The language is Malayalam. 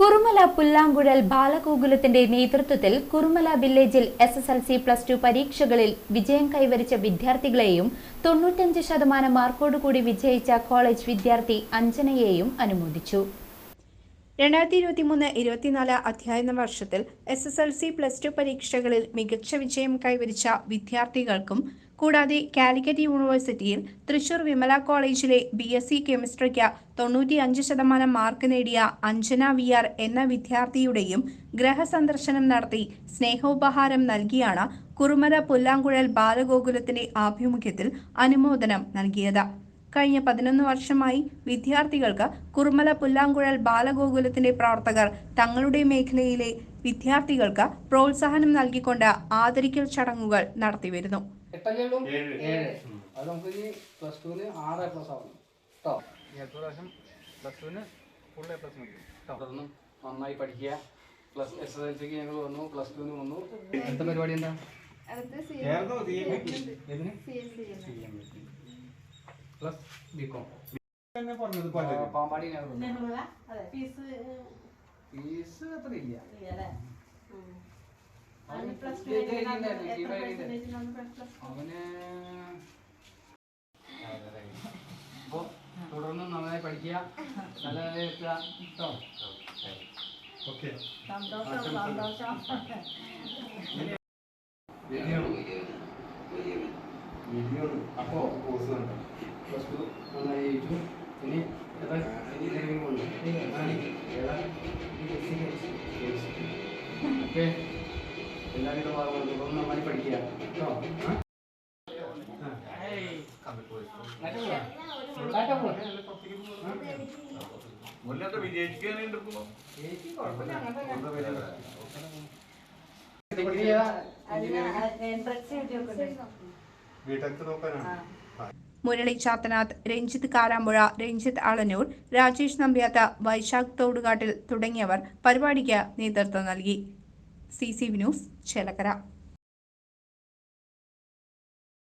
Kurumala പുല്ലാങ്കുഴൽ ബാലഗോകുലത്തിന്റെ നേതൃത്വത്തിൽ കുറുമല വില്ലേജിൽ S S L C plus two പരീക്ഷകളിൽ വിജയം കൈവരിച്ച വിദ്യാർത്ഥികളെയും തൊണ്ണൂറ്റഞ്ച് ശതമാനം മാർക്കോടുകൂടി വിജയിച്ച കോളേജ് വിദ്യാർത്ഥി അഞ്ജനയെയും അനുമോദിച്ചു. രണ്ടായിരത്തി ഇരുപത്തി മൂന്ന് ഇരുപത്തിനാല് അധ്യയന വർഷത്തിൽ S S L C plus two പരീക്ഷകളിൽ മികച്ച വിജയം കൈവരിച്ച വിദ്യാർത്ഥികൾക്കും കൂടാതെ കാലിക്കറ്റ് യൂണിവേഴ്സിറ്റിയിൽ തൃശൂർ വിമല കോളേജിലെ ബി എസ് സി കെമിസ്ട്രിക്ക് തൊണ്ണൂറ്റി അഞ്ച് ശതമാനം മാർക്ക് നേടിയ അഞ്ജന വി ആർ എന്ന വിദ്യാർത്ഥിയുടെയും ഗ്രഹസന്ദർശനം നടത്തി സ്നേഹോപഹാരം നൽകിയാണ് കുറുമല പുല്ലാങ്കുഴൽ ബാലഗോകുലത്തിന്റെ ആഭിമുഖ്യത്തിൽ അനുമോദനം നൽകിയത്. കഴിഞ്ഞ പതിനൊന്ന് വർഷമായി വിദ്യാർത്ഥികൾക്ക് കുറുമല പുല്ലാങ്കുഴൽ ബാലഗോകുലത്തിന്റെ പ്രവർത്തകർ തങ്ങളുടെ മേഖലയിലെ വിദ്യാർത്ഥികൾക്ക് പ്രോത്സാഹനം നൽകിക്കൊണ്ട് ആദരിക്കൽ ചടങ്ങുകൾ നടത്തിവരുന്നു. അത് നമുക്ക് പ്ലസ് ടുവിന് ആറ് എ പ്ലസ് ആവണം. കേട്ടോ ഈ അടുത്ത പ്രാവശ്യം പ്ലസ് ടുവിന് ഫുൾ എ പ്ലസ് മതി. കേട്ടോ തുടർന്ന് നന്നായി പഠിക്കുക. പ്ലസ് എസ് എസ് എൽ സിക്ക് ഞങ്ങൾ വന്നു. പ്ലസ് ടുവിന് വന്നു. അടുത്ത പരിപാടി എന്താ? പ്ലസ് ബികോം പാമ്പാടി ഫീസ് അത്ര ഇല്ല. അവന് അവന് അപ്പോൾ തുടർന്ന് നന്നായി പഠിക്കുക. നല്ല നിലയിൽ എത്തുക കേട്ടോ അപ്പോൾ പ്ലസ് ടു നന്നായി ജയിച്ചു. ഇനി കൊണ്ട്? ഏതാ ഓക്കെ നോക്കാനാണ് മുരളി ചാത്തനാഥ് രഞ്ജിത്ത് കാരാമ്പുഴ രഞ്ജിത്ത് അളനൂർ രാജേഷ് നമ്പ്യാത്ത വൈശാഖ് തോടുകാട്ടിൽ തുടങ്ങിയവർ പരിപാടിക്ക് നേതൃത്വം നൽകി. C C news Chelakkara.